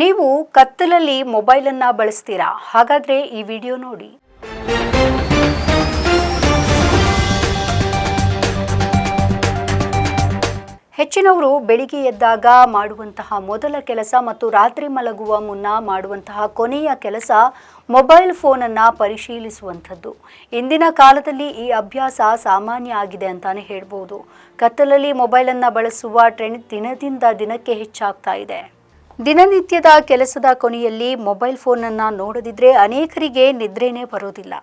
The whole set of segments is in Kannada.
ನೀವು ಕತ್ತಲಲ್ಲಿ ಮೊಬೈಲನ್ನು ಬಳಸ್ತೀರಾ? ಹಾಗಾದರೆ ಈ ವಿಡಿಯೋ ನೋಡಿ. ಹೆಚ್ಚಿನವರು ಬೆಳಿಗ್ಗೆ ಎದ್ದಾಗ ಮಾಡುವಂತಹ ಮೊದಲ ಕೆಲಸ ಮತ್ತು ರಾತ್ರಿ ಮಲಗುವ ಮುನ್ನ ಮಾಡುವಂತಹ ಕೊನೆಯ ಕೆಲಸ ಮೊಬೈಲ್ ಫೋನನ್ನು ಪರಿಶೀಲಿಸುವಂಥದ್ದು. ಇಂದಿನ ಕಾಲದಲ್ಲಿ ಈ ಅಭ್ಯಾಸ ಸಾಮಾನ್ಯ ಆಗಿದೆ ಅಂತಾನೆ ಹೇಳ್ಬೋದು. ಕತ್ತಲಲ್ಲಿ ಮೊಬೈಲನ್ನು ಬಳಸುವ ಟ್ರೆಂಡ್ ದಿನದಿಂದ ದಿನಕ್ಕೆ ಹೆಚ್ಚಾಗ್ತಾ ಇದೆ. ದಿನನಿತ್ಯದ ಕೆಲಸದ ಕೊನೆಯಲ್ಲಿ ಮೊಬೈಲ್ ಫೋನನ್ನು ನೋಡದಿದ್ರೆ ಅನೇಕರಿಗೆ ನಿದ್ರೆನೇ ಬರೋದಿಲ್ಲ.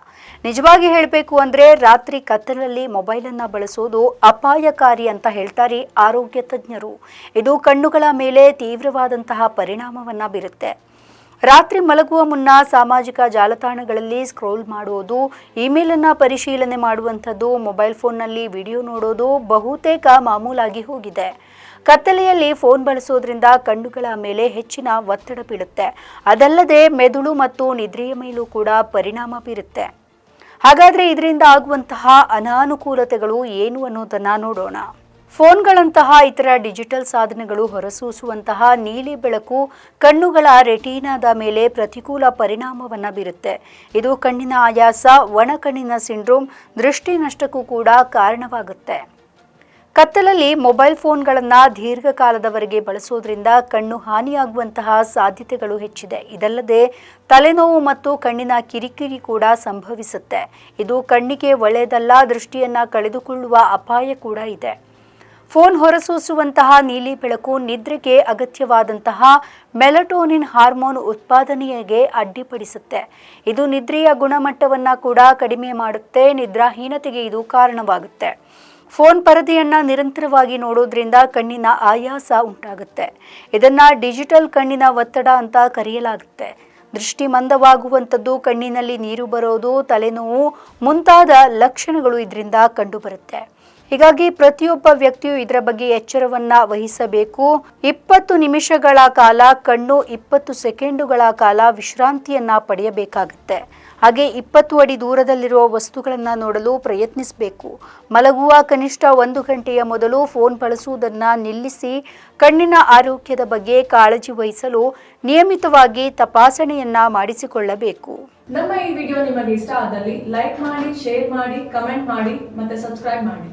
ನಿಜವಾಗಿ ಹೇಳಬೇಕು ಅಂದರೆ ರಾತ್ರಿ ಕತ್ತಲಲ್ಲಿ ಮೊಬೈಲನ್ನು ಬಳಸೋದು ಅಪಾಯಕಾರಿ ಅಂತ ಹೇಳ್ತಾರೆ ಆರೋಗ್ಯ ತಜ್ಞರು. ಇದು ಕಣ್ಣುಗಳ ಮೇಲೆ ತೀವ್ರವಾದಂತಹ ಪರಿಣಾಮವನ್ನು ಬೀರುತ್ತೆ. ರಾತ್ರಿ ಮಲಗುವ ಮುನ್ನ ಸಾಮಾಜಿಕ ಜಾಲತಾಣಗಳಲ್ಲಿ ಸ್ಕ್ರೋಲ್ ಮಾಡುವುದು ಇಮೇಲನ್ನು ಪರಿಶೀಲನೆ ಮಾಡುವಂಥದ್ದು, ಮೊಬೈಲ್ ಫೋನ್ನಲ್ಲಿ ವಿಡಿಯೋ ನೋಡೋದು ಬಹುತೇಕ ಮಾಮೂಲಾಗಿ ಹೋಗಿದೆ. ಕತ್ತಲೆಯಲ್ಲಿ ಫೋನ್ ಬಳಸೋದ್ರಿಂದ ಕಣ್ಣುಗಳ ಮೇಲೆ ಹೆಚ್ಚಿನ ಒತ್ತಡ ಬೀಳುತ್ತೆ. ಅದಲ್ಲದೆ ಮೆದುಳು ಮತ್ತು ನಿದ್ರೆಯ ಮೇಲೂ ಕೂಡ ಪರಿಣಾಮ ಬೀರುತ್ತೆ. ಹಾಗಾದ್ರೆ ಇದರಿಂದ ಆಗುವಂತಹ ಅನಾನುಕೂಲತೆಗಳು ಏನು ಅನ್ನೋದನ್ನ ನೋಡೋಣ. ಫೋನ್ಗಳಂತಹ ಇತರ ಡಿಜಿಟಲ್ ಸಾಧನಗಳು ಹೊರಸೂಸುವಂತಹ ನೀಲಿ ಬೆಳಕು ಕಣ್ಣುಗಳ ರೆಟೀನಾದ ಮೇಲೆ ಪ್ರತಿಕೂಲ ಪರಿಣಾಮವನ್ನು ಬೀರುತ್ತೆ. ಇದು ಕಣ್ಣಿನ ಆಯಾಸ, ಒಣ ಕಣ್ಣಿನ ಸಿಂಡ್ರೋಮ್, ದೃಷ್ಟಿ ನಷ್ಟಕ್ಕೂ ಕೂಡ ಕಾರಣವಾಗುತ್ತೆ. ಕತ್ತಲಲ್ಲಿ ಮೊಬೈಲ್ ಫೋನ್ಗಳನ್ನು ದೀರ್ಘಕಾಲದವರೆಗೆ ಬಳಸೋದ್ರಿಂದ ಕಣ್ಣು ಹಾನಿಯಾಗುವಂತಹ ಸಾಧ್ಯತೆಗಳು ಹೆಚ್ಚಿದೆ. ಇದಲ್ಲದೆ ತಲೆನೋವು ಮತ್ತು ಕಣ್ಣಿನ ಕಿರಿಕಿರಿ ಕೂಡ ಸಂಭವಿಸುತ್ತೆ. ಇದು ಕಣ್ಣಿಗೆ ಒಳ್ಳೆಯದಲ್ಲ, ದೃಷ್ಟಿಯನ್ನು ಕಳೆದುಕೊಳ್ಳುವ ಅಪಾಯ ಕೂಡ ಇದೆ. ಫೋನ್ ಹೊರಸೂಸುವಂತಹ ನೀಲಿ ಬೆಳಕು ನಿದ್ರೆಗೆ ಅಗತ್ಯವಾದಂತಹ ಮೆಲಟೋನಿನ್ ಹಾರ್ಮೋನ್ ಉತ್ಪಾದನೆಗೆ ಅಡ್ಡಿಪಡಿಸುತ್ತೆ. ಇದು ನಿದ್ರೆಯ ಗುಣಮಟ್ಟವನ್ನು ಕೂಡ ಕಡಿಮೆ ಮಾಡುತ್ತೆ, ನಿದ್ರಾಹೀನತೆಗೆ ಇದು ಕಾರಣವಾಗುತ್ತೆ. ಫೋನ್ ಪರದೆಯನ್ನು ನಿರಂತರವಾಗಿ ನೋಡೋದ್ರಿಂದ ಕಣ್ಣಿನ ಆಯಾಸ ಉಂಟಾಗುತ್ತೆ. ಇದನ್ನು ಡಿಜಿಟಲ್ ಕಣ್ಣಿನ ಒತ್ತಡ ಅಂತ ಕರೆಯಲಾಗುತ್ತೆ. ದೃಷ್ಟಿ ಮಂದವಾಗುವಂಥದ್ದು ಕಣ್ಣಿನಲ್ಲಿ ನೀರು ಬರೋದು, ತಲೆನೋವು ಮುಂತಾದ ಲಕ್ಷಣಗಳು ಇದರಿಂದ ಕಂಡುಬರುತ್ತೆ. ಹೀಗಾಗಿ ಪ್ರತಿಯೊಬ್ಬ ವ್ಯಕ್ತಿಯು ಇದರ ಬಗ್ಗೆ ಎಚ್ಚರವನ್ನ ವಹಿಸಬೇಕು. ಇಪ್ಪತ್ತು ನಿಮಿಷಗಳ ಕಾಲ, ಕಣ್ಣು ಇಪ್ಪತ್ತು ಸೆಕೆಂಡುಗಳ ಕಾಲ ವಿಶ್ರಾಂತಿಯನ್ನ ಪಡೆಯಬೇಕಾಗುತ್ತೆ. ಹಾಗೆ ಇಪ್ಪತ್ತು ಅಡಿ ದೂರದಲ್ಲಿರುವ ವಸ್ತುಗಳನ್ನು ನೋಡಲು ಪ್ರಯತ್ನಿಸಬೇಕು. ಮಲಗುವ ಕನಿಷ್ಠ ಒಂದು ಗಂಟೆಯ ಮೊದಲು ಫೋನ್ ಬಳಸುವುದನ್ನು ನಿಲ್ಲಿಸಿ ಕಣ್ಣಿನ ಆರೋಗ್ಯದ ಬಗ್ಗೆ ಕಾಳಜಿ ವಹಿಸಲು ನಿಯಮಿತವಾಗಿ ತಪಾಸಣೆಯನ್ನ ಮಾಡಿಸಿಕೊಳ್ಳಬೇಕು. ನಮ್ಮ ಈ ವಿಡಿಯೋ ನಿಮಗೆ ಇಷ್ಟ ಆದಲ್ಲಿ ಲೈಕ್ ಮಾಡಿ, ಶೇರ್ ಮಾಡಿ, ಕಮೆಂಟ್ ಮಾಡಿ ಮತ್ತೆ ಸಬ್ಸ್ಕ್ರೈಬ್ ಮಾಡಿ.